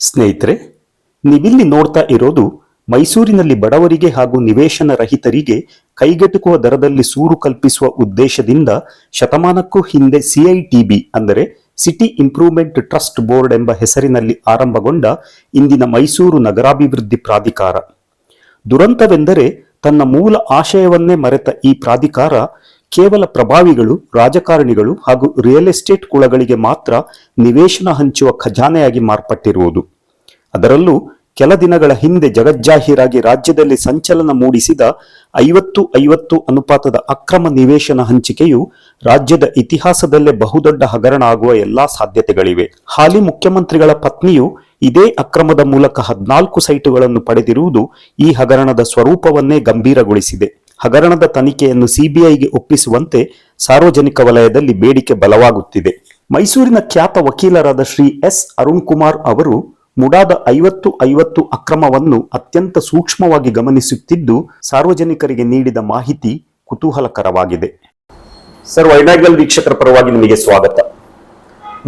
ಸ್ನೇಹಿತರೆ, ನೀವಿಲ್ಲಿ ನೋಡ್ತಾ ಇರೋದು ಮೈಸೂರಿನಲ್ಲಿ ಬಡವರಿಗೆ ಹಾಗೂ ನಿವೇಶನ ರಹಿತರಿಗೆ ಕೈಗೆಟುಕುವ ದರದಲ್ಲಿ ಸೂರು ಕಲ್ಪಿಸುವ ಉದ್ದೇಶದಿಂದ ಶತಮಾನಕ್ಕೂ ಹಿಂದೆ ಸಿಐಟಿಬಿ ಅಂದರೆ ಸಿಟಿ ಇಂಪ್ರೂವ್ಮೆಂಟ್ ಟ್ರಸ್ಟ್ ಬೋರ್ಡ್ ಎಂಬ ಹೆಸರಿನಲ್ಲಿ ಆರಂಭಗೊಂಡ ಇಂದಿನ ಮೈಸೂರು ನಗರಾಭಿವೃದ್ಧಿ ಪ್ರಾಧಿಕಾರ. ದುರಂತವೆಂದರೆ ತನ್ನ ಮೂಲ ಆಶಯವನ್ನೇ ಮರೆತ ಈ ಪ್ರಾಧಿಕಾರ ಕೇವಲ ಪ್ರಭಾವಿಗಳು, ರಾಜಕಾರಣಿಗಳು ಹಾಗೂ ರಿಯಲ್ ಎಸ್ಟೇಟ್ ಕುಳಗಳಿಗೆ ಮಾತ್ರ ನಿವೇಶನ ಹಂಚುವ ಖಜಾನೆಯಾಗಿ ಮಾರ್ಪಟ್ಟಿರುವುದು. ಅದರಲ್ಲೂ ಕೆಲ ದಿನಗಳ ಹಿಂದೆ ಜಗಜ್ಜಾಹೀರಾಗಿ ರಾಜ್ಯದಲ್ಲಿ ಸಂಚಲನ ಮೂಡಿಸಿದ ಐವತ್ತು ಐವತ್ತು ಅನುಪಾತದ ಅಕ್ರಮ ನಿವೇಶನ ಹಂಚಿಕೆಯು ರಾಜ್ಯದ ಇತಿಹಾಸದಲ್ಲೇ ಬಹುದೊಡ್ಡ ಹಗರಣ ಆಗುವ ಎಲ್ಲಾ ಸಾಧ್ಯತೆಗಳಿವೆ. ಹಾಲಿ ಮುಖ್ಯಮಂತ್ರಿಗಳ ಪತ್ನಿಯು ಇದೇ ಅಕ್ರಮದ ಮೂಲಕ ಹದಿನಾಲ್ಕು ಸೈಟುಗಳನ್ನು ಪಡೆದಿರುವುದು ಈ ಹಗರಣದ ಸ್ವರೂಪವನ್ನೇ ಗಂಭೀರಗೊಳಿಸಿದೆ. ಹಗರಣದ ತನಿಖೆಯನ್ನು ಸಿಬಿಐಗೆ ಒಪ್ಪಿಸುವಂತೆ ಸಾರ್ವಜನಿಕ ವಲಯದಲ್ಲಿ ಬೇಡಿಕೆ ಬಲವಾಗುತ್ತಿದೆ. ಮೈಸೂರಿನ ಖ್ಯಾತ ವಕೀಲರಾದ ಶ್ರೀ ಎಸ್ ಅರುಣ್ ಕುಮಾರ್ ಅವರು ಮುಡಾದ ಐವತ್ತು ಐವತ್ತು ಅಕ್ರಮವನ್ನು ಅತ್ಯಂತ ಸೂಕ್ಷ್ಮವಾಗಿ ಗಮನಿಸುತ್ತಿದ್ದು ಸಾರ್ವಜನಿಕರಿಗೆ ನೀಡಿದ ಮಾಹಿತಿ ಕುತೂಹಲಕರವಾಗಿದೆ. ಸರ್ ವೈನಾಗಲ್ ವೀಕ್ಷಕರ ಪರವಾಗಿ ನಿಮಗೆ ಸ್ವಾಗತ.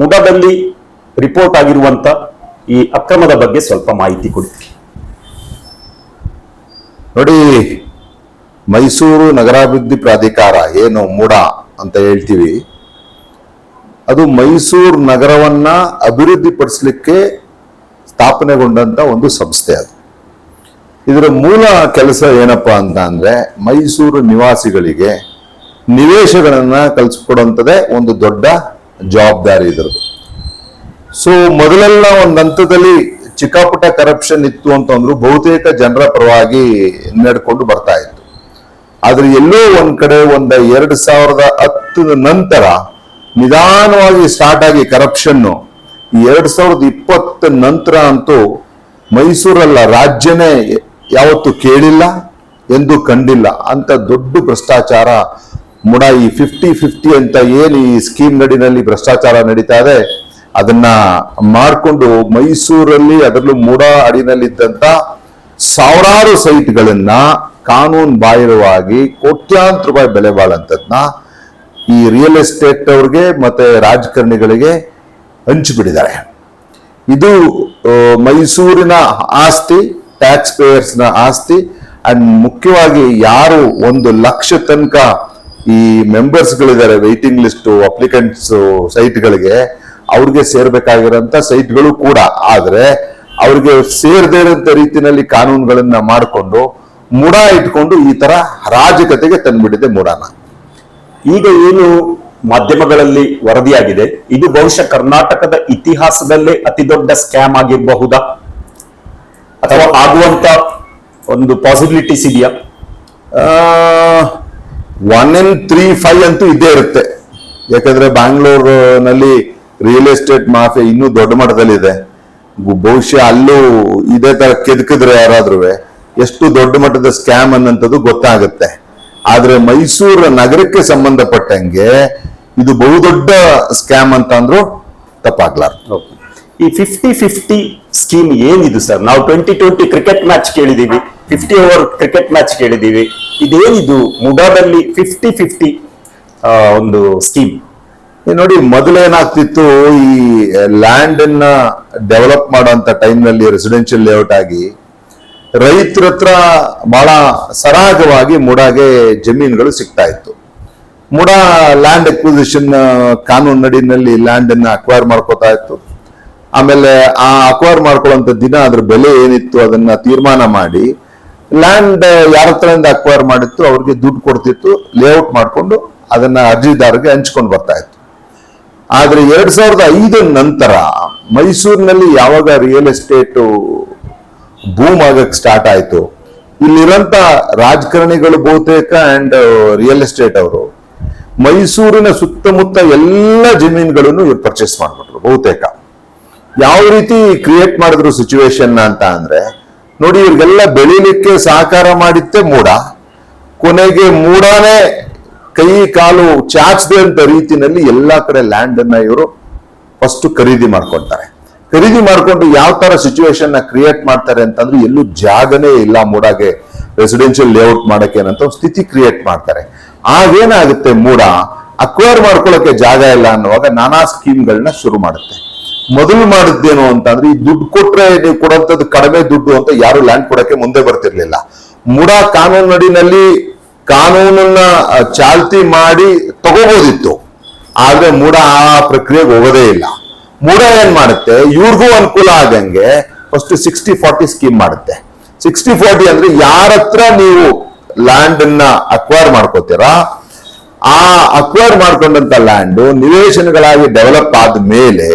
ಮುಡಾದಲ್ಲಿ ರಿಪೋರ್ಟ್ ಆಗಿರುವಂತ ಈ ಅಕ್ರಮದ ಬಗ್ಗೆ ಸ್ವಲ್ಪ ಮಾಹಿತಿ ಕೊಡಿ. ನೋಡಿ ಮೈಸೂರು ನಗರಾಭಿವೃದ್ಧಿ ಪ್ರಾಧಿಕಾರ, ಏನು ಮೂಡ ಅಂತ ಹೇಳ್ತೀವಿ. ಅದು ಮೈಸೂರು ನಗರವನ್ನ ಅಭಿವೃದ್ಧಿಪಡಿಸಲಿಕ್ಕೆ ಸ್ಥಾಪನೆಗೊಂಡಂತ ಒಂದು ಸಂಸ್ಥೆ ಅದು. ಇದರ ಮೂಲ ಕೆಲಸ ಏನಪ್ಪ ಅಂತ ಅಂದ್ರೆ ಮೈಸೂರು ನಿವಾಸಿಗಳಿಗೆ ನಿವೇಶಗಳನ್ನ ಕಲಿಸ್ಕೊಡುವಂಥದ್ದೇ ಒಂದು ದೊಡ್ಡ ಜವಾಬ್ದಾರಿ ಇದರದು ಸೊ ಮೊದಲೆಲ್ಲ ಒಂದು ಹಂತದಲ್ಲಿ ಚಿಕ್ಕಪುಟ್ಟ ಕರಪ್ಷನ್ ಇತ್ತು ಅಂತಂದ್ರು ಬಹುತೇಕ ಜನರ ಪರವಾಗಿ ನಡ್ಕೊಂಡು ಬರ್ತಾ ಇತ್ತು. ಆದ್ರೆ ಎಲ್ಲೋ ಒಂದ್ ಕಡೆ ಒಂದ ಎರಡ್ ಸಾವಿರದ ಹತ್ತದ ನಂತರ ನಿಧಾನವಾಗಿ ಸ್ಟಾರ್ಟ್ ಆಗಿ ಕರಪ್ಷನ್ ಎರಡ್ ಸಾವಿರದ ಇಪ್ಪತ್ತ ನಂತರ ಅಂತೂ ಮೈಸೂರಲ್ಲ ರಾಜ್ಯನೇ ಯಾವತ್ತು ಕೇಳಿಲ್ಲ ಎಂದು ಕಂಡಿಲ್ಲ. ಅಂತ ದೊಡ್ಡ ಭ್ರಷ್ಟಾಚಾರ ಮುಡ ಈ ಫಿಫ್ಟಿ ಫಿಫ್ಟಿ ಅಂತ ಏನು ಈ ಸ್ಕೀಮ್ ನಡಿನಲ್ಲಿ ಭ್ರಷ್ಟಾಚಾರ ನಡೀತಾ ಇದೆ, ಅದನ್ನ ಮಾಡಿಕೊಂಡು ಮೈಸೂರಲ್ಲಿ ಅದರಲ್ಲೂ ಮೂಡ ಅಡಿನಲ್ಲಿದ್ದಂತ ಸಾವಿರಾರು ಸೈಟ್ಗಳನ್ನ ಕಾನೂನು ಬಾಹಿರವಾಗಿ ಕೋಟ್ಯಾಂತರ ರೂಪಾಯಿ ಬೆಲೆ ಈ ರಿಯಲ್ ಎಸ್ಟೇಟ್ ಅವ್ರಿಗೆ ಮತ್ತೆ ರಾಜಕಾರಣಿಗಳಿಗೆ ಹಂಚಿಬಿಟ್ಟಿದ್ದಾರೆ. ಇದು ಮೈಸೂರಿನ ಆಸ್ತಿ ಟ್ಯಾಕ್ಸ್ ಪೇಯರ್ಸ್ನ ಆಸ್ತಿ ಅಂಡ್ ಮುಖ್ಯವಾಗಿ ಯಾರು ಒಂದು ಲಕ್ಷ ತನಕ ಈ ಮೆಂಬರ್ಸ್ ಗಳಿದ್ದಾರೆ ವೈಟಿಂಗ್ ಲಿಸ್ಟ್ ಅಪ್ಲಿಕೆಂಟ್ಸ್ ಸೈಟ್ಗಳಿಗೆ ಅವ್ರಿಗೆ ಸೇರ್ಬೇಕಾಗಿರೋಂಥ ಸೈಟ್ಗಳು ಕೂಡ. ಆದರೆ, ಅವ್ರಿಗೆ ಸೇರದೇ ಇರೋಂಥ ರೀತಿಯಲ್ಲಿ ಕಾನೂನುಗಳನ್ನ ಮಾಡಿಕೊಂಡು ಮುಡ ಇಟ್ಕೊಂಡು ಈ ತರ ರಾಜಕತೆಗೆ ತಂದ್ಬಿಟ್ಟಿದೆ ಮುಡಾನ. ಈಗ ಏನು ಮಾಧ್ಯಮಗಳಲ್ಲಿ ವರದಿಯಾಗಿದೆ ಇದು ಬಹುಶಃ ಕರ್ನಾಟಕದ ಇತಿಹಾಸದಲ್ಲೇ ಅತಿ ದೊಡ್ಡ ಸ್ಕ್ಯಾಮ್ ಆಗಿರಬಹುದಾ? ಅಥವಾ ಆಗುವಂತ ಒಂದು ಪಾಸಿಬಿಲಿಟೀಸ್ ಇದೆಯಾ? ಒನ್ ಇನ್ ತ್ರೀ ಫೈವ್ ಅಂತೂ ಇದ್ದೇ ಇರುತ್ತೆ. ಯಾಕಂದ್ರೆ ಬ್ಯಾಂಗ್ಳೂರ್ನಲ್ಲಿ ರಿಯಲ್ ಎಸ್ಟೇಟ್ ಮಾಫಿಯಾ ಇನ್ನೂ ದೊಡ್ಡ ಮಟ್ಟದಲ್ಲಿದೆ. ಇದೆ ಬಹುಶಃ ಅಲ್ಲೂ ಇದೇ ತರ ಕೆದಕಿದ್ರೆ ಯಾರಾದ್ರೂ ಎಷ್ಟು ದೊಡ್ಡ ಮಟ್ಟದ ಸ್ಕ್ಯಾಮ್ ಅನ್ನಂಥದ್ದು ಗೊತ್ತಾಗುತ್ತೆ. ಆದರೆ ಮೈಸೂರು ನಗರಕ್ಕೆ ಸಂಬಂಧಪಟ್ಟಂಗೆ ಇದು ಬಹುದೊಡ್ಡ ಸ್ಕ್ಯಾಮ್ ಅಂತ ಅಂದ್ರು ತಪ್ಪಾಗ್ಲಾರ್ದು. ಈ ಫಿಫ್ಟಿ ಫಿಫ್ಟಿ ಸ್ಕೀಮ್ ಏನಿದು ಸರ್? ನಾವು ಟ್ವೆಂಟಿ ಟ್ವೆಂಟಿ ಕ್ರಿಕೆಟ್ ಮ್ಯಾಚ್ ಕೇಳಿದೀವಿ. ಫಿಫ್ಟಿ ಓವರ್ ಕ್ರಿಕೆಟ್ ಮ್ಯಾಚ್ ಕೇಳಿದೀವಿ. ಇದೇನಿದು? ಮುಗಾದಲ್ಲಿ ಫಿಫ್ಟಿ ಫಿಫ್ಟಿ ಒಂದು ಸ್ಕೀಮ್ ನೋಡಿ ನೋಡಿ ಮೊದಲೇನಾಗ್ತಿತ್ತು ಈ ಲ್ಯಾಂಡ್ ಅನ್ನ ಡೆವಲಪ್ ಟೈಮ್ನಲ್ಲಿ ರೆಸಿಡೆನ್ಷಿಯಲ್ ಲೇಔಟ್ ಆಗಿ ರೈತರ ಹತ್ರ ಬಹಳ ಸರಾಗವಾಗಿ ಮುಡಾಗೆ ಜಮೀನುಗಳು ಸಿಗ್ತಾ ಇತ್ತು. ಮುಡ ಲ್ಯಾಂಡ್ ಅಕ್ವಿಸಿಷನ್ ಕಾನೂನು ನಡಿನಲ್ಲಿ ಲ್ಯಾಂಡ್ ಅನ್ನ ಅಕ್ವೈರ್ ಮಾಡ್ಕೋತಾ ಇತ್ತು. ಆಮೇಲೆ ಆ ಅಕ್ವೈರ್ ಮಾಡ್ಕೊಳ್ಳುವಂತ ದಿನ ಅದ್ರ ಬೆಲೆ ಏನಿತ್ತು ಅದನ್ನ ತೀರ್ಮಾನ ಮಾಡಿ ಲ್ಯಾಂಡ್ ಯಾರ ಹತ್ರದಿಂದ ಅಕ್ವೈರ್ ಮಾಡಿತ್ತು, ಅವ್ರಿಗೆ ದುಡ್ಡು ಕೊಡ್ತಿತ್ತು ಲೇಔಟ್ ಮಾಡಿಕೊಂಡು ಅದನ್ನ ಅರ್ಜಿದಾರರಿಗೆ ಹಂಚ್ಕೊಂಡು ಬರ್ತಾ ಇತ್ತು. ಆದ್ರೆ ಎರಡ್ ಸಾವಿರದ ಐದರ ನಂತರ ಮೈಸೂರಿನಲ್ಲಿ ಯಾವಾಗ ರಿಯಲ್ ಎಸ್ಟೇಟ್ ಬೂಮ್ ಆಗಕ್ ಸ್ಟಾರ್ಟ್ ಆಯ್ತು. ಇಲ್ಲಿರೋಂಥ ರಾಜಕಾರಣಿಗಳು ಬಹುತೇಕ ಅಂಡ್ ರಿಯಲ್ ಎಸ್ಟೇಟ್ ಅವರು. ಮೈಸೂರಿನ ಸುತ್ತಮುತ್ತ ಎಲ್ಲ ಜಮೀನುಗಳನ್ನು ಇವ್ರು ಪರ್ಚೇಸ್ ಮಾಡಿಬಿಟ್ರು ಬಹುತೇಕ. ಯಾವ ರೀತಿ ಕ್ರಿಯೇಟ್ ಮಾಡಿದ್ರು ಸಿಚುವೇಶನ್ ಅಂತ ಅಂದ್ರೆ, ನೋಡಿ ಇವ್ರಿಗೆಲ್ಲ ಬೆಳಿಲಿಕ್ಕೆ ಸಹಕಾರ ಮಾಡಿದ್ದೆ ಮೂಡ ಕೊನೆಗೆ ಮೂಡಾನೇ ಕೈ ಕಾಲು ಚಾಚದೆ ಅಂತ ರೀತಿನಲ್ಲಿ ಎಲ್ಲಾ ಕಡೆ ಲ್ಯಾಂಡ್ ಅನ್ನ ಇವರು ಫಸ್ಟ್ ಖರೀದಿ ಮಾಡ್ಕೊಂತಾರೆ. ಖರೀದಿ ಮಾಡ್ಕೊಂಡು ಯಾವ ತರ ಸಿಚುವೇಶನ್ನ ಕ್ರಿಯೇಟ್ ಮಾಡ್ತಾರೆ ಅಂತಂದ್ರೆ ಎಲ್ಲೂ ಜಾಗನೇ ಇಲ್ಲ ಮೂಡಾಗೆ. ರೆಸಿಡೆನ್ಷಿಯಲ್ ಲೇಔಟ್ ಮಾಡಕ್ಕೆ ಏನಂತ ಸ್ಥಿತಿ ಕ್ರಿಯೇಟ್ ಮಾಡ್ತಾರೆ. ಆಗೇನಾಗುತ್ತೆ ಮೂಡ? ಅಕ್ವೈರ್ ಮಾಡ್ಕೊಳ್ಳೋಕೆ ಜಾಗ ಇಲ್ಲ ಅನ್ನುವಾಗ ನಾನಾ ಸ್ಕೀಮ್ಗಳನ್ನ ಶುರು ಮಾಡುತ್ತೆ. ಮೊದಲು ಮಾಡಿದ್ದೇನು ಅಂತಂದ್ರೆ ಈ ದುಡ್ಡು ಕೊಟ್ರೆ ನೀವು ಕೊಡುವಂತದ್ದು ಕಡಿಮೆ ದುಡ್ಡು ಅಂತ ಯಾರು ಲ್ಯಾಂಡ್ ಕೊಡಕ್ಕೆ ಮುಂದೆ ಬರ್ತಿರ್ಲಿಲ್ಲ. ಮುಡ ಕಾನೂನಿನಲ್ಲಿ ಕಾನೂನನ್ನ ಚಾಲ್ತಿ ಮಾಡಿ ತಗೋಬಹುದಿತ್ತು ಆದ್ರೆ ಮೂಡ ಆ ಪ್ರಕ್ರಿಯೆಗೆ ಹೋಗೋದೇ ಇಲ್ಲ. ಮೂಡ ಏನ್ ಮಾಡುತ್ತೆ? ಇವ್ರಿಗೂ ಅನುಕೂಲ ಆಗಂಗೆ ಫಸ್ಟ್ ಸಿಕ್ಸ್ಟಿ ಫಾರ್ಟಿ ಸ್ಕೀಮ್ ಮಾಡುತ್ತೆ. ಸಿಕ್ಸ್ಟಿ ಫಾರ್ಟಿ ಅಂದ್ರೆ ಯಾರ ಹತ್ರ ನೀವು ಲ್ಯಾಂಡ್ ಅನ್ನ ಅಕ್ವೈರ್ ಮಾಡ್ಕೋತೀರಾ? ಆ ಅಕ್ವೈರ್ ಮಾಡ್ಕೊಂಡಂತ ಲ್ಯಾಂಡ್ ನಿವೇಶನಗಳಾಗಿ ಡೆವಲಪ್ ಆದ ಮೇಲೆ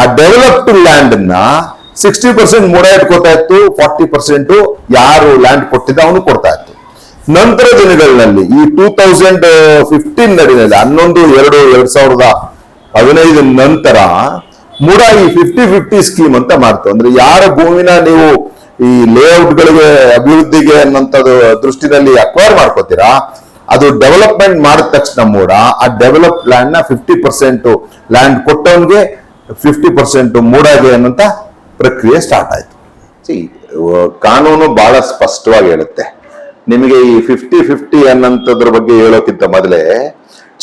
ಆ ಡೆವಲಪ್ಡ್ ಲ್ಯಾಂಡ್ ಅನ್ನ ಸಿಕ್ಸ್ಟಿ ಪರ್ಸೆಂಟ್ ಮೂಡ ಇಟ್ಕೋತಾ ಇತ್ತು ಫಾರ್ಟಿ ಪರ್ಸೆಂಟ್ ಯಾರು ಲ್ಯಾಂಡ್ ಕೊಟ್ಟಿದ್ದ ಅವನು ಕೊಡ್ತಾ ಇತ್ತು. ನಂತರ ದಿನಗಳಲ್ಲಿ ಈ ಟೂ ತೌಸಂಡ್ ಫಿಫ್ಟೀನ್ ನಡಿನಲ್ಲಿ ಹನ್ನೊಂದು, ಎರಡು, ಎರಡ್ ಸಾವಿರದ ಹದಿನೈದು ನಂತರ ಮೂಡ ಈ ಫಿಫ್ಟಿ ಫಿಫ್ಟಿ ಸ್ಕೀಮ್ ಅಂತ ಮಾಡ್ತು. ಅಂದ್ರೆ ಯಾರ ಭೂಮಿನ ನೀವು ಈ ಲೇಔಟ್ಗಳಿಗೆ ಅಭಿವೃದ್ಧಿಗೆ ಅನ್ನೋಂಥದ್ದು ದೃಷ್ಟಿನಲ್ಲಿ ಅಕ್ವೈರ್ ಮಾಡ್ಕೋತೀರಾ, ಅದು ಡೆವಲಪ್ಮೆಂಟ್ ಮಾಡಿದ ತಕ್ಷಣ ಮೂಡ, ಆ ಡೆವಲಪ್ ಲ್ಯಾಂಡ್ನ ಫಿಫ್ಟಿ ಪರ್ಸೆಂಟ್ ಲ್ಯಾಂಡ್ ಕೊಟ್ಟವನ್ಗೆ ಫಿಫ್ಟಿ ಪರ್ಸೆಂಟ್ ಮೂಡಾಗೆ ಅನ್ನೋಂಥ ಪ್ರಕ್ರಿಯೆ ಸ್ಟಾರ್ಟ್ ಆಯ್ತು. ಕಾನೂನು ಬಹಳ ಸ್ಪಷ್ಟವಾಗಿ ಹೇಳುತ್ತೆ. ನಿಮಗೆ ಈ ಫಿಫ್ಟಿ ಫಿಫ್ಟಿ ಅನ್ನೋಂಥದ್ರ ಬಗ್ಗೆ ಹೇಳೋಕ್ಕಿಂತ ಮೊದಲೇ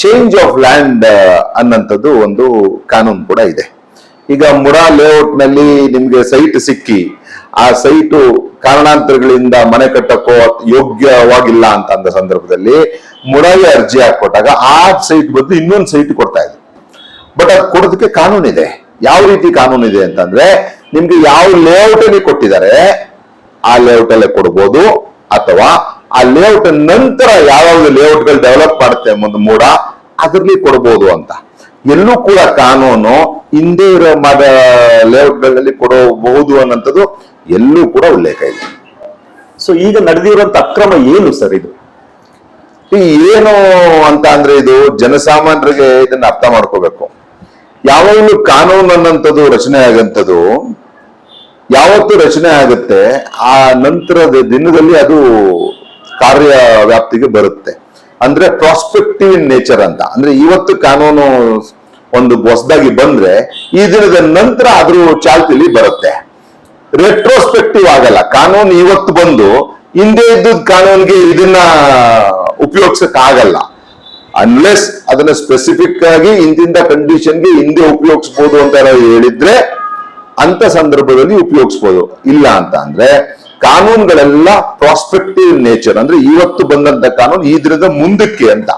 ಚೇಂಜ್ ಆಫ್ ಲ್ಯಾಂಡ್ ಅನ್ನಂಥದ್ದು ಒಂದು ಕಾನೂನು ಕೂಡ ಇದೆ. ಈಗ ಮುರಾ ಲೇಔಟ್ನಲ್ಲಿ ನಿಮ್ಗೆ ಸೈಟ್ ಸಿಕ್ಕಿ, ಆ ಸೈಟು ಕಾರಣಾಂತರಗಳಿಂದ ಮನೆ ಕಟ್ಟಕ್ಕೋ ಯೋಗ್ಯವಾಗಿಲ್ಲ ಅಂತ ಅಂದ ಸಂದರ್ಭದಲ್ಲಿ ಮುರಾಗೆ ಅರ್ಜಿ ಹಾಕೊಟ್ಟಾಗ ಆ ಸೈಟ್ ಬದಲು ಇನ್ನೊಂದು ಸೈಟ್ ಕೊಡ್ತಾ ಇದೆ ಬಟ್ ಅದು ಕೊಡೋದಕ್ಕೆ ಕಾನೂನಿದೆ ಯಾವ ರೀತಿ ಕಾನೂನಿದೆ ಅಂತಂದ್ರೆ, ನಿಮ್ಗೆ ಯಾವ ಲೇಔಟ್ ಅಲ್ಲಿ ಕೊಟ್ಟಿದ್ದಾರೆ, ಆ ಲೇಔಟ್ ಅಲ್ಲೇ ಕೊಡ್ಬೋದು, ಅಥವಾ ಆ ಲೇಔಟ್ ನಂತರ ಯಾವ್ದು ಲೇಔಟ್ಗಳು ಡೆವಲಪ್ ಮಾಡುತ್ತೆ ಒಂದು ಮೂಡ ಅದ್ರಲ್ಲಿ ಕೊಡಬಹುದು ಅಂತ. ಎಲ್ಲೂ ಕೂಡ ಕಾನೂನು ಹಿಂದೆ ಇರೋ ಮದ ಲೇಔಟ್ಗಳಲ್ಲಿ ಕೊಡಬಹುದು ಅನ್ನೋಂಥದ್ದು ಎಲ್ಲೂ ಕೂಡ ಉಲ್ಲೇಖ ಇದೆ. ಸೊ ಈಗ ನಡೆದಿರುವಂತ ಅಕ್ರಮ ಏನು ಸರ್ ಇದು? ಏನು ಅಂತ ಅಂದ್ರೆ ಇದು ಜನಸಾಮಾನ್ಯರಿಗೆ ಇದನ್ನ ಅರ್ಥ ಮಾಡ್ಕೋಬೇಕು. ಯಾವಾಗಲೂ ಕಾನೂನು ಅನ್ನೋಂಥದ್ದು ರಚನೆ ಆಗಂಥದ್ದು, ಯಾವತ್ತು ರಚನೆ ಆಗುತ್ತೆ, ಆ ನಂತರದ ದಿನದಲ್ಲಿ ಅದು ಕಾರ್ಯ ವ್ಯಾಪ್ತಿಗೆ ಬರುತ್ತೆ. ಅಂದ್ರೆ ಪ್ರಾಸ್ಪೆಕ್ಟಿವ್ ಇನ್ ನೇಚರ್ ಅಂತ. ಅಂದ್ರೆ ಇವತ್ತು ಕಾನೂನು ಒಂದು ಹೊಸದಾಗಿ ಬಂದ್ರೆ ಈ ದಿನದ ನಂತರ ಅದ್ರ ಚಾಲ್ತಿಲಿ ಬರುತ್ತೆ. ರೆಟ್ರೋಸ್ಪೆಕ್ಟಿವ್ ಆಗಲ್ಲ. ಕಾನೂನು ಇವತ್ತು ಬಂದು ಹಿಂದೆ ಇದ್ದದ್ ಕಾನೂನಿಗೆ ಇದನ್ನ ಉಪಯೋಗಿಸಕ್ ಆಗಲ್ಲ. ಅನ್ಲೆಸ್ ಅದನ್ನ ಸ್ಪೆಸಿಫಿಕ್ ಆಗಿ ಇಂದಿಂದ ಕಂಡೀಷನ್ಗೆ ಹಿಂದೆ ಉಪಯೋಗಿಸ್ಬೋದು ಅಂತ ಹೇಳಿದ್ರೆ ಅಂತ ಸಂದರ್ಭದಲ್ಲಿ ಉಪಯೋಗಿಸ್ಬೋದು. ಇಲ್ಲ ಅಂತ ಅಂದ್ರೆ ಕಾನೂನುಗಳೆಲ್ಲ ಪ್ರಾಸ್ಪೆಕ್ಟಿವ್ ನೇಚರ್ ಅಂದ್ರೆ ಇವತ್ತು ಬಂದಂತ ಕಾನೂನು ಈ ದಿನದ ಮುಂದಕ್ಕೆ ಅಂತ.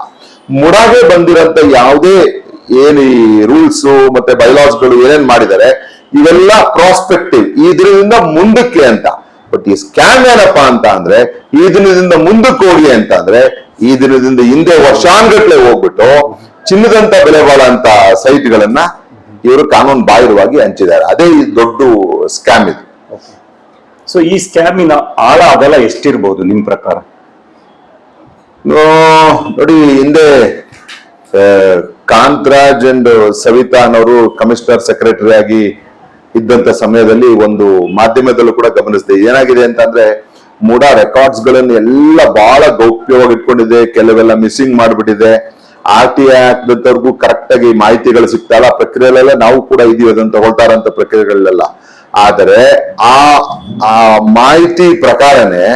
ಮುಡಾಗೆ ಬಂದಿರಂತ ಯಾವುದೇ ಏನು ಈ ರೂಲ್ಸ್ ಮತ್ತೆ ಬೈಲಾಸ್ಗಳು ಏನೇನ್ ಮಾಡಿದ್ದಾರೆ, ಇವೆಲ್ಲ ಪ್ರಾಸ್ಪೆಕ್ಟಿವ್ ಈ ದಿನದಿಂದ ಮುಂದಕ್ಕೆ ಅಂತ. ಬಟ್ ಈ ಸ್ಕ್ಯಾಮ್ ಏನಪ್ಪಾ ಅಂತ ಅಂದ್ರೆ ಈ ದಿನದಿಂದ ಮುಂದಕ್ಕೆ ಹೋಗಿ ಅಂತ ಅಂದ್ರೆ ಈ ದಿನದಿಂದ ಹಿಂದೆ ವರ್ಷಾನ್ಗಟ್ಲೆ ಹೋಗ್ಬಿಟ್ಟು ಚಿನ್ನದಂತ ಬೆಲೆ ಬಾಳಂತ ಸೈಟ್ಗಳನ್ನ ಇವರು ಕಾನೂನು ಬಾಹಿರವಾಗಿ ಹಂಚಿದ್ದಾರೆ. ಅದೇ ದೊಡ್ಡ ಸ್ಕ್ಯಾಮ್ ಇದು. ಸೊ ಈ ಸ್ಕ್ಯಾಮಿನ ಆಳ ಅಗಲ ಎಷ್ಟಿರ್ಬೋದು ನಿಮ್ಮ ಪ್ರಕಾರ? ನೋಡಿ, ಹಿಂದೆ ಕಾಂತರಾಜ್ ಅಂಡ್ ಸವಿತಾ ಅನ್ನೋರು ಕಮಿಷನರ್ ಸೆಕ್ರೆಟರಿ ಆಗಿ ಇದ್ದಂತ ಸಮಯದಲ್ಲಿ ಒಂದು ಮಾಧ್ಯಮದಲ್ಲೂ ಕೂಡ ಗಮನಿಸಿದೆ. ಏನಾಗಿದೆ ಅಂತಂದ್ರೆ ಮೂಡ ರೆಕಾರ್ಡ್ಸ್ಗಳನ್ನು ಎಲ್ಲ ಬಹಳ ಗೌಪ್ಯವಾಗಿ ಇಟ್ಕೊಂಡಿದೆ, ಕೆಲವೆಲ್ಲ ಮಿಸ್ಸಿಂಗ್ ಮಾಡ್ಬಿಟ್ಟಿದೆ. ಆರ್ ಟಿ ಐ ಹಾಕಿದಂತವ್ರಿಗೂ ಕರೆಕ್ಟ್ ಆಗಿ ಮಾಹಿತಿಗಳು ಪ್ರಕ್ರಿಯೆಗಳೆಲ್ಲ ಪ್ರಕ್ರಿಯೆಲೆಲ್ಲ ನಾವು ಕೂಡ ಇದೀವಿ, ಅದನ್ನ ತಗೊಳ್ತಾರಂತ ಪ್ರಕ್ರಿಯೆಗಳೆಲ್ಲ ಆದರೆ ಆ ಆ ಮಾಹಿತಿ ಪ್ರಕಾರನೇ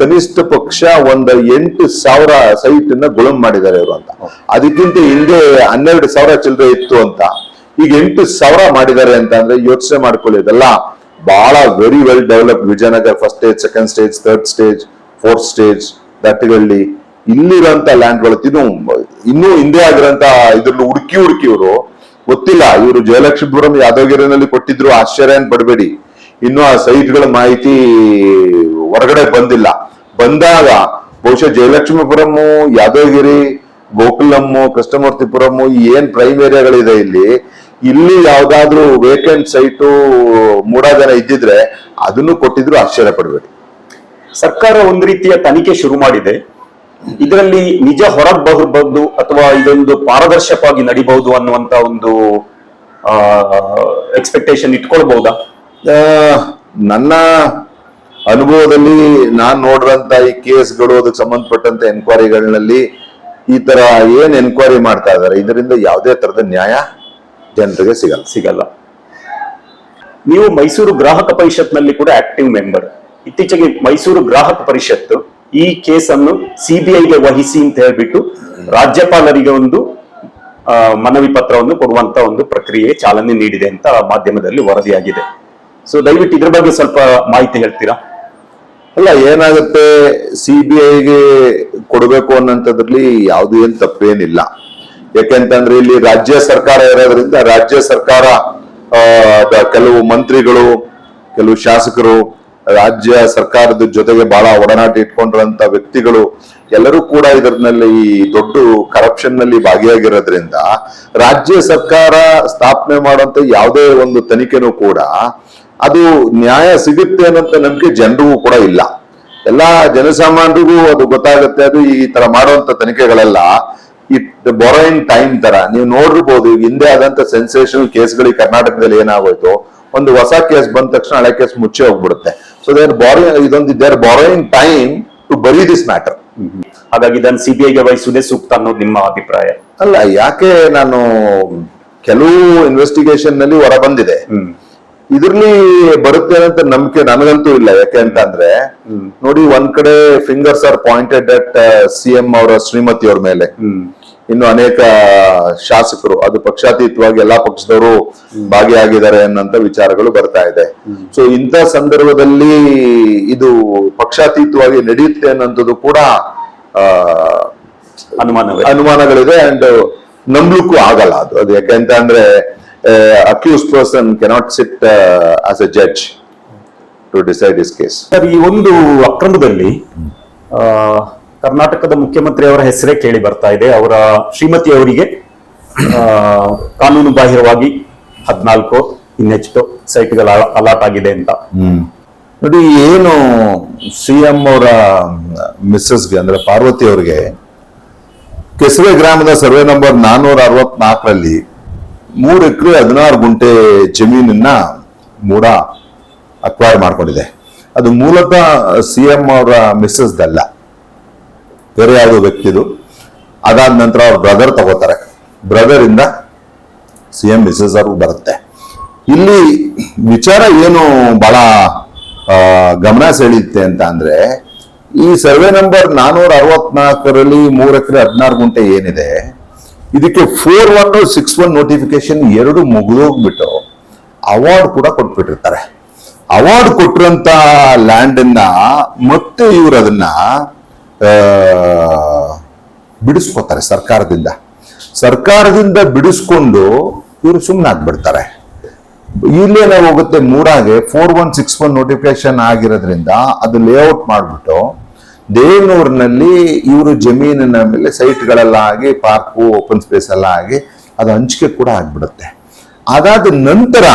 ಕನಿಷ್ಠ ಪಕ್ಷ ಒಂದು ಎಂಟು ಸಾವಿರ ಸೈಟ್ನ ಗುಳಂ ಮಾಡಿದ್ದಾರೆ ಇವರು ಅಂತ. ಅದಕ್ಕಿಂತ ಹಿಂದೆ ಹನ್ನೆರಡು ಸಾವಿರ ಚಿಲ್ಲರೆ ಇತ್ತು ಅಂತ. ಈಗ ಎಂಟು ಸಾವಿರ ಮಾಡಿದ್ದಾರೆ ಅಂತ ಅಂದ್ರೆ ಯೋಚನೆ ಮಾಡ್ಕೊಳ್ಳಿ ಇದೆಲ್ಲ. ಬಹಳ very well develop Vijayanagar first stage second stage third stage fourth stage Dattagalli. Land ಲ್ಯಾಂಡ್ಗಳು ತಿನ್ನು, ಇನ್ನೂ ಹಿಂದೆ ಆಗಿರೋಂತ ಇದ್ರಲ್ಲಿ ಹುಡುಕಿ ಹುಡುಕಿ ಇವರು ಗೊತ್ತಿಲ್ಲ. ಇವರು ಜಯಲಕ್ಷ್ಮೀಪುರಂ ಯಾದವಗಿರಿನಲ್ಲಿ ಕೊಟ್ಟಿದ್ರು. ಆಶ್ಚರ್ಯ ಏನ್ ಪಡಬೇಡಿ. ಇನ್ನು ಆ ಸೈಟ್ಗಳ ಮಾಹಿತಿ ಹೊರಗಡೆ ಬಂದಿಲ್ಲ. ಬಂದಾಗ ಬಹುಶಃ ಜಯಲಕ್ಷ್ಮೀಪುರಂ ಯಾದವಗಿರಿ ಗೋಕುಲಮ್ಮು ಕೃಷ್ಣಮೂರ್ತಿಪುರಂ ಏನ್ ಪ್ರೈಮ್ ಏರಿಯಾಗಳಿದೆ ಇಲ್ಲಿ ಇಲ್ಲಿ ಯಾವ್ದಾದ್ರು ವೇಕೆಂಟ್ ಸೈಟು ಮೂಡ ಜನ ಇದ್ದಿದ್ರೆ ಅದನ್ನು ಕೊಟ್ಟಿದ್ರು ಆಶ್ಚರ್ಯ ಪಡಬೇಡಿ. ಸರ್ಕಾರ ಒಂದು ರೀತಿಯ ತನಿಖೆ ಶುರು ಮಾಡಿದೆ. ಇದರಲ್ಲಿ ನಿಜ ಹೊರಗ್ ಬರಬಹುದು ಅಥವಾ ಇದೊಂದು ಪಾರದರ್ಶಕವಾಗಿ ನಡಿಬಹುದು ಅನ್ನುವಂತ ಒಂದು ಎಕ್ಸ್ಪೆಕ್ಟೇಷನ್ ಇಟ್ಕೊಳ್ಬಹುದಾ ನನ್ನ ಅನುಭವದಲ್ಲಿ ನಾನ್ ನೋಡಿದಂತ ಈ ಕೇಸ್ಗಳು ಅದಕ್ಕೆ ಸಂಬಂಧಪಟ್ಟಂತ ಎನ್ಕ್ವೈರಿಗಳಲ್ಲಿ ಈ ತರ ಏನ್ ಎನ್ಕ್ವೈರಿ ಮಾಡ್ತಾ ಇದ್ದಾರೆ ಇದರಿಂದ ಯಾವುದೇ ತರದ ನ್ಯಾಯ ಜನರಿಗೆ ಸಿಗಲ್ಲ. ಸಿಗಲ್ಲ. ನೀವು ಮೈಸೂರು ಗ್ರಾಹಕ ಪರಿಷತ್ನಲ್ಲಿ ಕೂಡ ಆಕ್ಟಿವ್ ಮೆಂಬರ್ ಇತ್ತೀಚೆಗೆ ಮೈಸೂರು ಗ್ರಾಹಕ ಪರಿಷತ್ ಈ ಕೇಸನ್ನು ಸಿಬಿಐಗೆ ವಹಿಸಿ ಅಂತ ಹೇಳ್ಬಿಟ್ಟು ರಾಜ್ಯಪಾಲರಿಗೆ ಒಂದು ಮನವಿ ಪತ್ರವನ್ನು ಕೊಡುವಂತ ಒಂದು ಪ್ರಕ್ರಿಯೆ ಚಾಲನೆ ನೀಡಿದೆ ಅಂತ ಮಾಧ್ಯಮದಲ್ಲಿ ವರದಿಯಾಗಿದೆ. ಸೊ ದಯವಿಟ್ಟು ಇದ್ರ ಬಗ್ಗೆ ಸ್ವಲ್ಪ ಮಾಹಿತಿ ಹೇಳ್ತೀರಾ? ಅಲ್ಲ, ಏನಾಗುತ್ತೆ, ಸಿಬಿಐಗೆ ಕೊಡಬೇಕು ಅನ್ನೋಂಥದ್ರಲ್ಲಿ ಯಾವುದು ಏನು ತಪ್ಪೇನಿಲ್ಲ. ಯಾಕೆಂತಂದ್ರೆ ಇಲ್ಲಿ ರಾಜ್ಯ ಸರ್ಕಾರ ಇರೋದ್ರಿಂದ ರಾಜ್ಯ ಸರ್ಕಾರ ಕೆಲವು ಮಂತ್ರಿಗಳು, ಕೆಲವು ಶಾಸಕರು ರಾಜ್ಯ ಸರ್ಕಾರದ ಜೊತೆಗೆ ಬಹಳ ಒಡನಾಟ ಇಟ್ಕೊಂಡಿರುವಂತ ವ್ಯಕ್ತಿಗಳು ಎಲ್ಲರೂ ಕೂಡ ಇದರಲ್ಲಿ ದೊಡ್ಡ ಕರಪ್ಷನ್ನಲ್ಲಿ ಭಾಗಿಯಾಗಿರೋದ್ರಿಂದ ರಾಜ್ಯ ಸರ್ಕಾರ ಸ್ಥಾಪನೆ ಮಾಡುವಂತ ಯಾವುದೇ ಒಂದು ತನಿಖೆನೂ ಕೂಡ ಅದು ನ್ಯಾಯ ಸಿಗುತ್ತೆ ಅನ್ನೋಂಥ ನಂಬಿಕೆ ಜನರಿಗೂ ಕೂಡ ಇಲ್ಲ. ಎಲ್ಲಾ ಜನಸಾಮಾನ್ಯರಿಗೂ ಅದು ಗೊತ್ತಾಗುತ್ತೆ, ಅದು ಈ ತರ ಮಾಡುವಂತ ತನಿಖೆಗಳೆಲ್ಲ ಈ ಬೊರೋಯಿಂಗ್ ಟೈಮ್ ತರ. ನೀವು ನೋಡಿರ್ಬೋದು, ಹಿಂದೆ ಆದಂತ ಸೆನ್ಸೇಷನ್ ಕೇಸ್ಗಳಿಗೆ ಕರ್ನಾಟಕದಲ್ಲಿ ಏನಾಗೋಯ್ತು, ಒಂದು ಹೊಸ ಕೇಸ್ ಬಂದ ತಕ್ಷಣ ಹಳೆ ಕೇಸ್ ಮುಚ್ಚಿ ಹೋಗ್ಬಿಡುತ್ತೆ. ಸೊ ದೇರ್ ಬಾರೋ ಇದೊಂದು they're borrowing time to bury this matter ಹಾಗಾಗಿ ಇದನ್ನು ಸಿಬಿಐಗೆ ವಹಿಸುವುದೇ ಸೂಕ್ತ ಅನ್ನೋದು ನಿಮ್ಮ ಅಭಿಪ್ರಾಯ. ಅಲ್ಲ ಯಾಕೆ ನಾನು ಕೆಲವು ಇನ್ವೆಸ್ಟಿಗೇಷನ್ನಲ್ಲಿ ಹೊರ ಬಂದಿದೆ ಇದ್ರಲ್ಲಿ ಬರುತ್ತೆ ಅಂತ ನಂಬಿಕೆ ನನಗಂತೂ ಇಲ್ಲ. ಯಾಕೆ ಅಂತ ಅಂದ್ರೆ ನೋಡಿ ಒಂದ್ ಕಡೆ fingers are pointed at C M ಅವರ ಶ್ರೀಮತಿ ಅವ್ರ ಮೇಲೆ. ಇನ್ನು ಅನೇಕ ಶಾಸಕರು ಅದು ಪಕ್ಷಾತೀತವಾಗಿ ಎಲ್ಲಾ ಪಕ್ಷದವರು ಭಾಗಿಯಾಗಿದ್ದಾರೆ ಅನ್ನಂತ ವಿಚಾರಗಳು ಬರ್ತಾ ಇದೆ. ಸೊ ಇಂಥ ಸಂದರ್ಭದಲ್ಲಿ ಇದು ಪಕ್ಷಾತೀತವಾಗಿ ನಡೆಯುತ್ತೆ ಅನ್ನೋಂಥದ್ದು ಕೂಡ ಅನುಮಾನ ಅನುಮಾನಗಳಿದೆ. ಅಂಡ್ ನಂಬ್ಲಿಕ್ಕೂ ಆಗಲ್ಲ ಅದು. ಅದು ಯಾಕೆಂತ ಅಂದ್ರೆ accuse person cannot sit as a judge to decide his case sir ಈ ಒಂದು ಅಕ್ರಮದಲ್ಲಿ ಕರ್ನಾಟಕದ ಮುಖ್ಯಮಂತ್ರಿ ಅವರ ಹೆಸರೇ ಕೇಳಿ ಬರ್ತಾ ಇದೆ. ಅವರ ಶ್ರೀಮತಿ ಅವರಿಗೆ ಕಾನೂನು ಬಾಹಿರವಾಗಿ ಹದಿನಾಲ್ಕು ಇನ್ನೆಷ್ಟು ಸೈಟ್ಗಳ ಅಲಾಟ್ ಆಗಿದೆ ಅಂತ. ನೋಡಿ, ಏನು ಸಿ ಎಂ ಅವರ ಮಿಸ್ಸಸ್ಗೆ ಅಂದ್ರೆ ಪಾರ್ವತಿ ಅವರಿಗೆ, ಕೆಸುವೆ ಗ್ರಾಮದ ಸರ್ವೆ ನಂಬರ್ ನಾನ್ನೂರ ಅರವತ್ನಾಲ್ಕರಲ್ಲಿ ಮೂರು ಎಕರೆ ಹದಿನಾರು ಗುಂಟೆ ಜಮೀನನ್ನ ಮೂಡ ಅಕ್ವೈರ್ ಮಾಡ್ಕೊಂಡಿದೆ. ಅದು ಮೂಲತಃ ಸಿ ಎಂ ಅವರ ಮಿಸ್ಸಸ್ದಲ್ಲ. ಬೇರೆ ಯಾವುದೋ ವ್ಯಕ್ತಿದು ಅದಾದ ನಂತರ ಅವ್ರ ಬ್ರದರ್ ತಗೋತಾರೆ. ಬ್ರದರ್ ಇಂದ ಸಿ ಎಂ ಮಿಸಸ್ ಅವ್ರಿಗೆ ಬರುತ್ತೆ. ಇಲ್ಲಿ ವಿಚಾರ ಏನು ಬಹಳ ಗಮನ ಸೆಳೆಯುತ್ತೆ ಅಂತ ಅಂದ್ರೆ, ಈ ಸರ್ವೆ ನಂಬರ್ ನಾನೂರ ಅರವತ್ನಾಲ್ಕರಲ್ಲಿ ಮೂರು ಎಕರೆ ಹದಿನಾರು ಗುಂಟೆ ಏನಿದೆ, ಇದಕ್ಕೆ four one six one notification ಎರಡು ಮುಗಿದೋಗ್ಬಿಟ್ಟು ಅವಾರ್ಡ್ ಕೂಡ ಕೊಟ್ಬಿಟ್ಟಿರ್ತಾರೆ. ಅವಾರ್ಡ್ ಕೊಟ್ಟಿರಂತ ಲ್ಯಾಂಡನ್ನ ಮತ್ತೆ ಇವ್ರು ಅದನ್ನ ಬಿಡಿಸ್ಕೊತಾರೆ ಸರ್ಕಾರದಿಂದ. ಸರ್ಕಾರದಿಂದ ಬಿಡಿಸ್ಕೊಂಡು ಇವರು ಸುಮ್ಮನೆ ಆಗ್ಬಿಡ್ತಾರೆ. ಇಲ್ಲೇನೇ ಹೋಗುತ್ತೆ ಮೂರಾಗೆ four one six one notification ಆಗಿರೋದ್ರಿಂದ ಅದು ಲೇಔಟ್ ಮಾಡಿಬಿಟ್ಟು ದೇವನೂರಿನಲ್ಲಿ ಇವರು ಜಮೀನಿನ ಮೇಲೆ ಸೈಟ್ಗಳೆಲ್ಲ ಆಗಿ ಪಾರ್ಕು ಓಪನ್ ಸ್ಪೇಸ್ ಎಲ್ಲ ಆಗಿ ಅದು ಹಂಚಿಕೆ ಕೂಡ ಆಗ್ಬಿಡುತ್ತೆ. ಅದಾದ ನಂತರ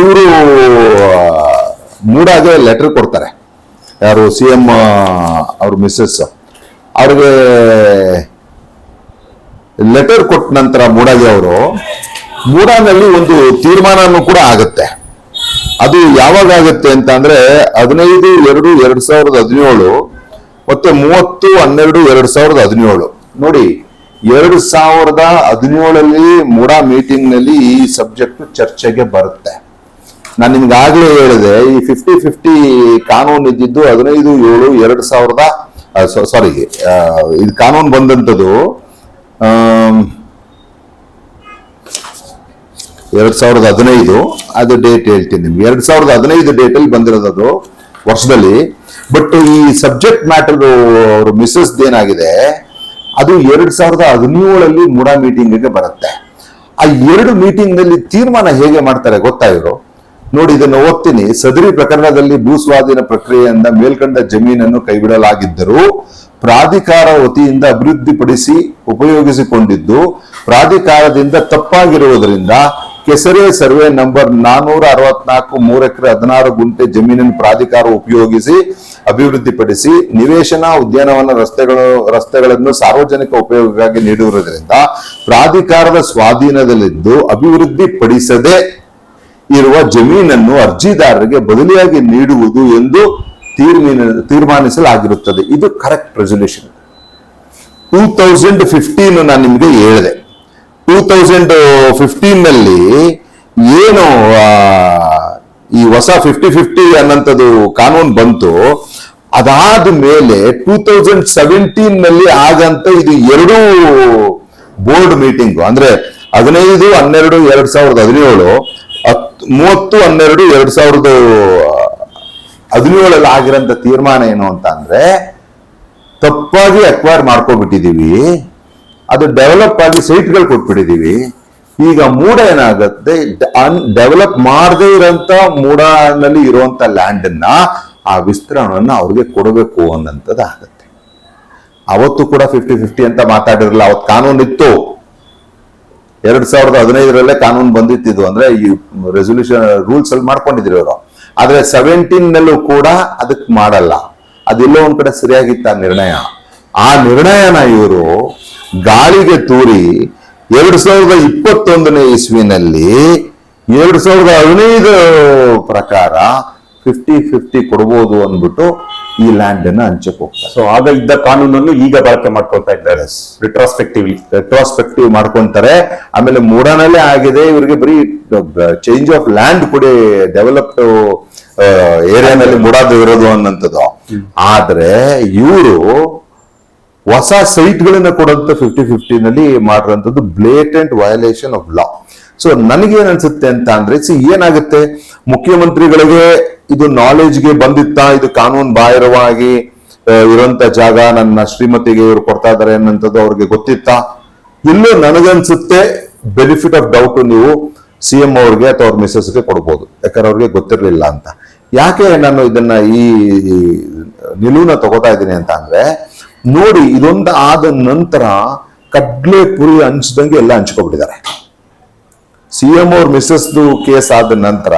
ಇವರು ಮೂಡಾಗೆ ಲೆಟರ್ ಕೊಡ್ತಾರೆ. ಯಾರು ಸಿ ಎಂ ಅವ್ರ ಮಿಸ್ಸಸ್ ಅವ್ರಿಗೆ ಲೆಟರ್ ಕೊಟ್ಟ ನಂತರ ಮೂಡಾಗಿ ಅವರು, ಮೂಡಾನಲ್ಲಿ ಒಂದು ತೀರ್ಮಾನನೂ ಕೂಡ ಆಗುತ್ತೆ. ಅದು ಯಾವಾಗ ಆಗುತ್ತೆ ಅಂತ ಅಂದ್ರೆ ಹದಿನೈದು, ಎರಡು, ಎರಡ್ ಸಾವಿರದ ಹದಿನೇಳು ಮತ್ತೆ ಮೂವತ್ತು, ಹನ್ನೆರಡು, ಎರಡ್ ಸಾವಿರದ ಹದಿನೇಳು. ನೋಡಿ, ಎರಡು ಸಾವಿರದ ಹದಿನೇಳಲ್ಲಿ ಮೂಡಾ ಮೀಟಿಂಗ್ನಲ್ಲಿ ಈ ಸಬ್ಜೆಕ್ಟ್ ಚರ್ಚೆಗೆ ಬರುತ್ತೆ. ನಾನು ನಿಮ್ಗೆ ಆಗ್ಲೇ ಹೇಳಿದೆ, ಈ ಫಿಫ್ಟಿ ಫಿಫ್ಟಿ ಕಾನೂನು ಇದ್ದಿದ್ದು ಹದಿನೈದು, ಏಳು, ಎರಡ್ ಸಾವಿರದ ಸಾರಿ ಇದು ಕಾನೂನು ಬಂದಂಥದ್ದು ಎರಡು ಸಾವಿರದ ಹದಿನೈದು, ಅದು ಡೇಟ್ ಹೇಳ್ತೀನಿ ನಿಮ್ಗೆ. ಎರಡ್ ಸಾವಿರದ ಹದಿನೈದು ಡೇಟ್ ಅಲ್ಲಿ ಬಂದಿರೋದು ವರ್ಷದಲ್ಲಿ. ಬಟ್ ಈ ಸಬ್ಜೆಕ್ಟ್ ಮ್ಯಾಟರ್ ಅವರು ಮಿಸ್ಸಸ್ ಏನಾಗಿದೆ, ಅದು ಎರಡು ಸಾವಿರದ ಹದಿನೇಳಲ್ಲಿ ಮೂಡಾ ಮೀಟಿಂಗ್ಗೆ ಬರುತ್ತೆ. ಆ ಎರಡು ಮೀಟಿಂಗ್ನಲ್ಲಿ ತೀರ್ಮಾನ ಹೇಗೆ ಮಾಡ್ತಾರೆ ಗೊತ್ತಾ ಇವರು? ನೋಡಿ, ಇದನ್ನು ಓದ್ತೀನಿ. ಸದರಿ ಪ್ರಕರಣದಲ್ಲಿ ಭೂಸ್ವಾಧೀನ ಪ್ರಕ್ರಿಯೆಯಿಂದ ಮೇಲ್ಕಂಡ ಜಮೀನನ್ನು ಕೈಬಿಡಲಾಗಿದ್ದರೂ ಪ್ರಾಧಿಕಾರ ವತಿಯಿಂದ ಅಭಿವೃದ್ಧಿಪಡಿಸಿ ಉಪಯೋಗಿಸಿಕೊಂಡಿದ್ದು, ಪ್ರಾಧಿಕಾರದಿಂದ ತಪ್ಪಾಗಿರುವುದರಿಂದ ಕೆಸರೆ ಸರ್ವೆ ನಂಬರ್ ನಾನೂರ ಅರವತ್ನಾಲ್ಕು ಮೂರು ಎಕರೆ ಹದಿನಾರು ಗುಂಟೆ ಜಮೀನನ್ನು ಪ್ರಾಧಿಕಾರ ಉಪಯೋಗಿಸಿ ಅಭಿವೃದ್ಧಿಪಡಿಸಿ ನಿವೇಶನ ಉದ್ಯಾನವನ ರಸ್ತೆಗಳು, ರಸ್ತೆಗಳನ್ನು ಸಾರ್ವಜನಿಕ ಉಪಯೋಗಕ್ಕಾಗಿ ನೀಡುವುದರಿಂದ ಪ್ರಾಧಿಕಾರದ ಸ್ವಾಧೀನದಲ್ಲಿದ್ದು ಅಭಿವೃದ್ಧಿಪಡಿಸದೆ ಇರುವ ಜಮೀನನ್ನು ಅರ್ಜಿದಾರರಿಗೆ ಬದಲಿಯಾಗಿ ನೀಡುವುದು ಎಂದು ತೀರ್ಮಾನ, ತೀರ್ಮಾನಿಸಲಾಗಿರುತ್ತದೆ. ಇದು correct resolution two thousand fifteen ನಾನು ನಿಮಗೆ ಹೇಳಿದೆ. ಟೂ ತೌಸಂಡ್ ಫಿಫ್ಟೀನ್ನಲ್ಲಿ ಏನು ಈ ಹೊಸ ಫಿಫ್ಟಿ ಫಿಫ್ಟಿ ಅನ್ನಂಥದ್ದು ಕಾನೂನು ಬಂತು. ಅದಾದ ಮೇಲೆ ಟೂ ತೌಸಂಡ್ ಸೆವೆಂಟೀನ್ನಲ್ಲಿ ಆಗಂತ ಇದು ಎರಡೂ ಬೋರ್ಡ್ ಮೀಟಿಂಗ್ ಅಂದ್ರೆ ಹದಿನೈದು, ಹನ್ನೆರಡು, ಎರಡ್ ಸಾವಿರದ ಹದಿನೇಳು ಮೂವತ್ತು, ಹನ್ನೆರಡು, ಎರಡ್ ಸಾವಿರದ ಹದಿನೇಳಲ್ಲಿ ಆಗಿರೋಂಥ ತೀರ್ಮಾನ ಏನು ಅಂತ ಅಂದ್ರೆ ತಪ್ಪಾಗಿ ಅಕ್ವೈರ್ ಮಾಡ್ಕೊಬಿಟ್ಟಿದೀವಿ ಅದು ಡೆವಲಪ್ ಆಗಿ ಸೈಟ್ಗಳು ಕೊಟ್ಬಿಟ್ಟಿದ್ದೀವಿ, ಈಗ ಮೂಡ ಏನಾಗುತ್ತೆ ಡೆವಲಪ್ ಮಾಡದೇ ಇರೋಂತ ಮೂಡನಲ್ಲಿ ಇರುವಂತ ಲ್ಯಾಂಡ್ ಅನ್ನ ಆ ವಿಸ್ತರಣವನ್ನು ಅವ್ರಿಗೆ ಕೊಡಬೇಕು ಅನ್ನೋಂಥದ್ದು ಆಗುತ್ತೆ ಅವತ್ತು ಕೂಡ ಫಿಫ್ಟಿ ಫಿಫ್ಟಿ ಅಂತ ಮಾತಾಡಿರಲ್ಲ ಅವತ್ತು ಕಾನೂನು ಇತ್ತು ಎರಡ್ ಸಾವಿರದ ಹದಿನೈದರಲ್ಲೇ ಕಾನೂನು ಬಂದಿತ್ತಿದ್ದು ಅಂದ್ರೆ ಈ ರೆಸೊಲ್ಯೂಷನ್ ರೂಲ್ಸ್ ಅಲ್ಲಿ ಮಾಡ್ಕೊಂಡಿದ್ರು ಇವರು. ಆದ್ರೆ ಸೆವೆಂಟೀನ್ ನಲ್ಲೂ ಕೂಡ ಅದಕ್ಕೆ ಮಾಡಲ್ಲ. ಅದೆಲ್ಲೋ ಒಂದ್ ಕಡೆ ಸರಿಯಾಗಿತ್ತ ನಿರ್ಣಯ. ಆ ನಿರ್ಣಯನ ಇವರು ಗಾಳಿಗೆ ತೂರಿ ಎರಡ್ ಸಾವಿರದ ಇಪ್ಪತ್ತೊಂದನೇ ಇಸ್ವಿನಲ್ಲಿ ಎರಡ್ ಸಾವಿರದ ಹದಿನೈದು ಪ್ರಕಾರ ಫಿಫ್ಟಿ ಫಿಫ್ಟಿ ಕೊಡ್ಬೋದು ಅಂದ್ಬಿಟ್ಟು ಈ ಲ್ಯಾಂಡ್ ಅನ್ನ ಹಂಚಕ್ ಹೋಗ್ತಾರೆ. ಸೊ ಆಗ ಇದ್ದ ಕಾನೂನನ್ನು ಈಗ ಬಳಕೆ ಮಾಡ್ಕೊಳ್ತಾ ಇದ್ದಾರೆ. ರಿಟ್ರಾಸ್ಪೆಕ್ಟಿವ್ಲಿ ರಿಟ್ರಾಸ್ಪೆಕ್ಟಿವ್ ಮಾಡ್ಕೊಂತಾರೆ. ಆಮೇಲೆ ಮೂಡನಲ್ಲೇ ಆಗಿದೆ. ಇವರಿಗೆ ಬರೀ ಚೇಂಜ್ ಆಫ್ ಲ್ಯಾಂಡ್ ಕೊಡಿ ಡೆವಲಪ್ಡ್ ಏರಿಯಾನಲ್ಲಿ ಮೂಡಾದ ಇರೋದು ಅನ್ನಂಥದ್ದು ಆದ್ರೆ ಇವರು ಹೊಸ ಸೈಟ್ಗಳನ್ನ ಕೊಡುವಂತ ಫಿಫ್ಟಿ ಫಿಫ್ಟಿನಲ್ಲಿ ಮಾಡಿರೋಂಥದ್ದು blatant violation of law so ನನಗೇನ್ ಅನ್ಸುತ್ತೆ ಅಂತ ಅಂದ್ರೆ ಸಿ ಏನಾಗುತ್ತೆ? ಮುಖ್ಯಮಂತ್ರಿಗಳಿಗೆ ಇದು ನಾಲೆಜ್ಗೆ ಬಂದಿತ್ತಾ? ಇದು ಕಾನೂನು ಬಾಹಿರವಾಗಿ ಇರುವಂತ ಜಾಗ ನನ್ನ ಶ್ರೀಮತಿಗೆ ಇವರು ಕೊಡ್ತಾ ಇದಾರೆ ಅನ್ನೋಂಥದ್ದು ಅವ್ರಿಗೆ ಗೊತ್ತಿತ್ತಾ? ಇಲ್ಲೂ ನನಗನ್ಸುತ್ತೆ ಬೆನಿಫಿಟ್ ಆಫ್ ಡೌಟ್ ನೀವು ಸಿ ಎಂ ಅವ್ರಿಗೆ ಅಥವಾ ಅವ್ರ ಮಿಸಸ್ಗೆ ಕೊಡ್ಬೋದು. ಯಾಕಂದ್ರೆ ಅವ್ರಿಗೆ ಗೊತ್ತಿರಲಿಲ್ಲ ಅಂತ. ಯಾಕೆ ನಾನು ಇದನ್ನ ಈ ನಿಲುವನ್ನ ತಗೋತಾ ಇದ್ದೀನಿ ಅಂತ ಅಂದ್ರೆ, ನೋಡಿ, ಇದೊಂದು ಆದ ನಂತರ ಕಡ್ಲೆ ಪುರಿ ಹಂಚ್ದಂಗೆ ಎಲ್ಲ ಹಂಚ್ಕೊಬಿಟ್ಟಿದ್ದಾರೆ. ಸಿ ಎಂ ಅವ್ರ ಮಿಸಸ್ದು ಕೇಸ್ ಆದ ನಂತರ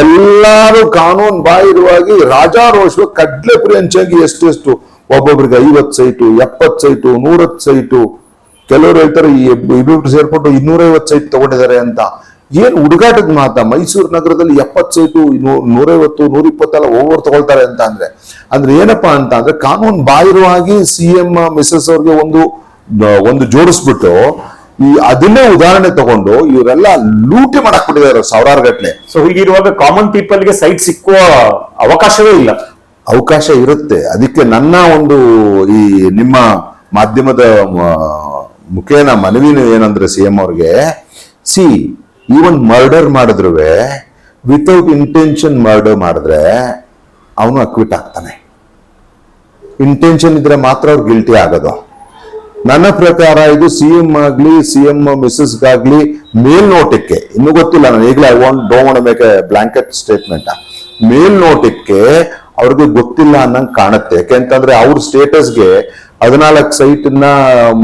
ಎಲ್ಲಾರು ಕಾನೂನು ಬಾಹಿರವಾಗಿ ರಾಜಾರೋಷವಾಗಿ ಕಡ್ಲೆ ಪುರಿ ಹಂಚಂಗಿ ಎಷ್ಟೆಷ್ಟು ಒಬ್ಬೊಬ್ರಿಗೆ ಐವತ್ತು ಸೈಟು, ಎಪ್ಪತ್ತು ಸೈಟು, ನೂರತ್ತು ಸೈಟು. ಕೆಲವರು ಹೇಳ್ತಾರೆ ಈ ಇಬ್ಬಿಬ್ರು ಸೇರ್ಕೊಂಡು ಇನ್ನೂರೈವತ್ತು ಸೈಟ್ ತಗೊಂಡಿದ್ದಾರೆ ಅಂತ. ಏನು ಹುಡುಗಾಟದ ಮಾತಾ? ಮೈಸೂರು ನಗರದಲ್ಲಿ ಎಪ್ಪತ್ತು ಸೈಟು ನೂರೈವತ್ತು ನೂರ ಇಪ್ಪತ್ತೆಲ್ಲ ಓವರ್ ತಗೊಳ್ತಾರೆ ಅಂತ ಅಂದ್ರೆ. ಅಂದ್ರೆ ಏನಪ್ಪಾ ಅಂತ ಅಂದ್ರೆ ಕಾನೂನು ಬಾಹಿರವಾಗಿ ಸಿ ಎಂ ಮಿಸಸ್ ಅವ್ರಿಗೆ ಒಂದು ಒಂದು ಜೋಡಿಸ್ಬಿಟ್ಟು ಈ ಅದನ್ನೇ ಉದಾಹರಣೆ ತಗೊಂಡು ಇವರೆಲ್ಲ ಲೂಟಿ ಮಾಡಕ್ ಬಿಟ್ಟಿದ್ದಾರೆ ಸಾವಿರಾರು ಗಟ್ಟಲೆ ಸೊ ಹೀಗಿರುವಾಗ ಕಾಮನ್ ಪೀಪಲ್ಗೆ ಸೈಟ್ ಸಿಕ್ಕುವ ಅವಕಾಶವೇ ಇಲ್ಲ. ಅವಕಾಶ ಇರುತ್ತೆ. ಅದಕ್ಕೆ ನನ್ನ ಒಂದು ಈ ನಿಮ್ಮ ಮಾಧ್ಯಮದ ಮುಖೇನ ಮನವಿನ ಏನಂದ್ರೆ ಸಿ ಎಂ ಅವ್ರಿಗೆ ಸಿ ಈವನ್ ಮರ್ಡರ್ ಮಾಡಿದ್ರು ವಿತೌಟ್ ಇಂಟೆನ್ಷನ್ ಮರ್ಡರ್ ಮಾಡಿದ್ರೆ ಅವನು ಅಕ್ವಿಟ್ ಆಗ್ತಾನೆ. ಇಂಟೆನ್ಷನ್ ಇದ್ರೆ ಮಾತ್ರ ಅವ್ರು ಗಿಲ್ಟಿ ಆಗೋದು. ನನ್ನ ಪ್ರಕಾರ ಇದು ಸಿ ಎಂ ಆಗ್ಲಿ ಸಿ ಎಂ ಮಿಸಸ್ಗಾಗ್ಲಿ ಮೇಲ್ನೋಟಕ್ಕೆ, ಇನ್ನು ಗೊತ್ತಿಲ್ಲ ನಾನು ಈಗಲೇ I want do want make a blanket statement ಮೇಲ್ನೋಟಕ್ಕೆ ಅವ್ರಿಗೆ ಗೊತ್ತಿಲ್ಲ ಅನ್ನಂಗೆ ಕಾಣುತ್ತೆ. ಯಾಕೆಂತಂದ್ರೆ ಅವ್ರ ಸ್ಟೇಟಸ್ಗೆ ಹದಿನಾಲ್ಕು ಸೈಟ್ನ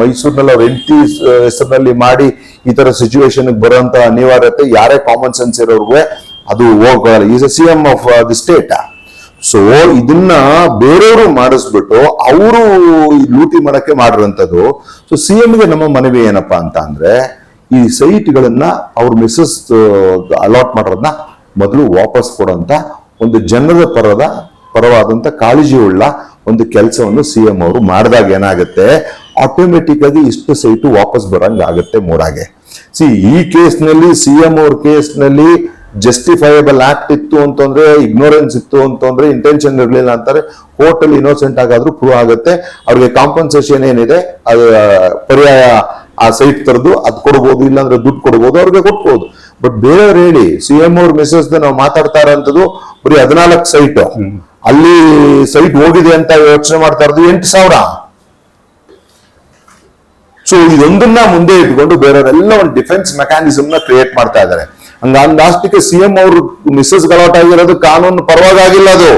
ಮೈಸೂರಿನಲ್ಲಿ ಅವ್ರ ಹೆಂಡತಿ ಹೆಸರಿನಲ್ಲಿ ಮಾಡಿ ಈ ತರ ಸಿಚುವೇಶನ್ ಬರುವಂತ ಅನಿವಾರ್ಯತೆ, ಯಾರೇ ಕಾಮನ್ ಸೆನ್ಸ್ ಇರೋರ್ಗೆ ಅದು ಹೋಗಲ್ಲ. Is a C M of the state so ಇದನ್ನ ಬೇರೆಯವರು ಮಾಡಿಸ್ಬಿಟ್ಟು ಅವರು ಲೂಟಿ ಮಾಡಕ್ಕೆ ಮಾಡಿರುವಂತದ್ದು ಸೊ ಸಿ ಎಂಗೆ ನಮ್ಮ ಮನವಿ ಏನಪ್ಪಾ ಅಂತ ಅಂದ್ರೆ, ಈ ಸೈಟ್ಗಳನ್ನ ಅವ್ರ ಮಿಸ್ಸಸ್ ಅಲಾಟ್ ಮಾಡೋದನ್ನ ಮೊದಲು ವಾಪಸ್ ಕೊಡೋಂತ ಒಂದು ಜನರ ಪರದ ಪರವಾದಂತ ಕಾಳಜಿ ಉಳ್ಳ ಒಂದು ಕೆಲಸವನ್ನು ಸಿ ಎಂ ಅವರು ಮಾಡಿದಾಗ ಏನಾಗುತ್ತೆ? ಆಟೋಮೆಟಿಕ್ ಆಗಿ ಇಷ್ಟು ಸೈಟು ವಾಪಸ್ ಬರೋಂಗಾಗುತ್ತೆ ಮೂಡಾಗೆ. ಸಿ ಈ ಕೇಸ್ನಲ್ಲಿ ಸಿ ಎಂ ಅವ್ರ ಕೇಸ್ನಲ್ಲಿ ಜಸ್ಟಿಫೈಯಬಲ್ ಆಕ್ಟ್ ಇತ್ತು ಅಂತಂದ್ರೆ ಇಗ್ನೋರೆನ್ಸ್ ಇತ್ತು ಅಂತಂದ್ರೆ ಇಂಟೆನ್ಷನ್ ಇರಲಿಲ್ಲ ಅಂತಾರೆ. ಅಲ್ಲಿ ಇನ್ನೋಸೆಂಟ್ ಆಗಾದ್ರೂ ಪ್ರೂವ್ ಆಗುತ್ತೆ. ಅವ್ರಿಗೆ ಕಾಂಪನ್ಸೇಷನ್ ಏನಿದೆ, ಅದು ಪರ್ಯಾಯ ಆ ಸೈಟ್ ತರದು ಅದ್ ಕೊಡ್ಬೋದು, ಇಲ್ಲಾಂದ್ರೆ ದುಡ್ಡು ಕೊಡ್ಬೋದು, ಅವ್ರಿಗೆ ಕೊಟ್ಬೋದು. ಬಟ್ ಬೇರೆಯವ್ರು ಹೇಳಿ ಸಿ ಎಂ ಅವ್ರ ಮೆಸೇಜ್ ನಾವು ಮಾತಾಡ್ತಾ ಇರೋಂಥದ್ದು ಬರೀ ಹದಿನಾಲ್ಕು ಸೈಟ್ ಅಲ್ಲಿ ಸೈಟ್ ಹೋಗಿದೆ ಅಂತ ಯೋಚನೆ ಮಾಡ್ತಾ ಇರೋದು ಎಂಟು ಸಾವಿರ. ಸೊ ಇದೊಂದನ್ನ ಮುಂದೆ ಇಟ್ಕೊಂಡು ಬೇರೆಯವರೆಲ್ಲ ಒಂದು ಡಿಫೆನ್ಸ್ ಮೆಕ್ಯಾನಿಸಮ್ನ ಕ್ರಿಯೇಟ್ ಮಾಡ್ತಾ ಇದ್ದಾರೆ. ಹಂಗ ಲಾಸ್ಟಿಗೆ ಸಿ ಎಂ ಅವರು ಮಿಸಸ್ ಗಲಾಟ್ ಆಗಿರೋದು ಕಾನೂನು ಪರವಾಗಿಲ್ಲ ಅದು.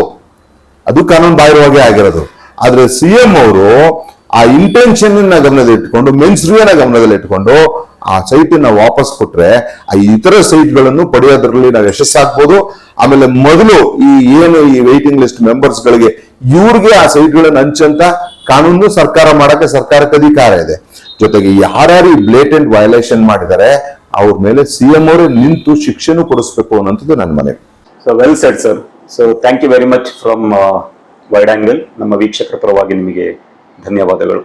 ಅದು ಕಾನೂನು ಬಾಹಿರವಾಗಿ ಆಗಿರೋದು. ಆದ್ರೆ ಸಿ ಎಂ ಅವರು ಆ ಇಂಟೆನ್ಷನ್ ಗಮನದಲ್ಲಿ ಇಟ್ಕೊಂಡು ಮೆನ್ಸ್ರಿಯನ ಗಮನದಲ್ಲಿ ಇಟ್ಕೊಂಡು ಆ ಸೈಟ್ನ ವಾಪಸ್ ಕೊಟ್ರೆ ಆ ಇತರ ಸೈಟ್ಗಳನ್ನು ಪಡೆಯೋದ್ರಲ್ಲಿ ನಾವು ಯಶಸ್ಸಾಗ್ಬೋದು. ಆಮೇಲೆ ಮೊದಲು ಈ ಏನು ಈ ವೈಟಿಂಗ್ ಲಿಸ್ಟ್ ಮೆಂಬರ್ಸ್ ಗಳಿಗೆ ಇವ್ರಿಗೆ ಆ ಸೈಟ್ ಗಳನ್ನ ಹಂಚಂತ ಕಾನೂನು ಸರ್ಕಾರ ಮಾಡಕ್ಕೆ ಸರ್ಕಾರಕ್ಕೆ ಅಧಿಕಾರ ಇದೆ. ಜೊತೆಗೆ ಯಾರ್ಯಾರು ಈ ಬ್ಲೇಟೆಂಟ್ ವಯಲೇಷನ್ ಮಾಡಿದ್ದಾರೆ ಅವ್ರ ಮೇಲೆ ಸಿ ಎಂ ಅವರೇ ನಿಂತು ಶಿಕ್ಷೆನೂ ಕೊಡಿಸ್ಬೇಕು ಅನ್ನೋಂಥದ್ದು ನನ್ನ ಮನೆ. So well set sir so thank you very much from Wide Angle ನಮ್ಮ ವೀಕ್ಷಕರ ಪರವಾಗಿ ನಿಮಗೆ ಧನ್ಯವಾದಗಳು.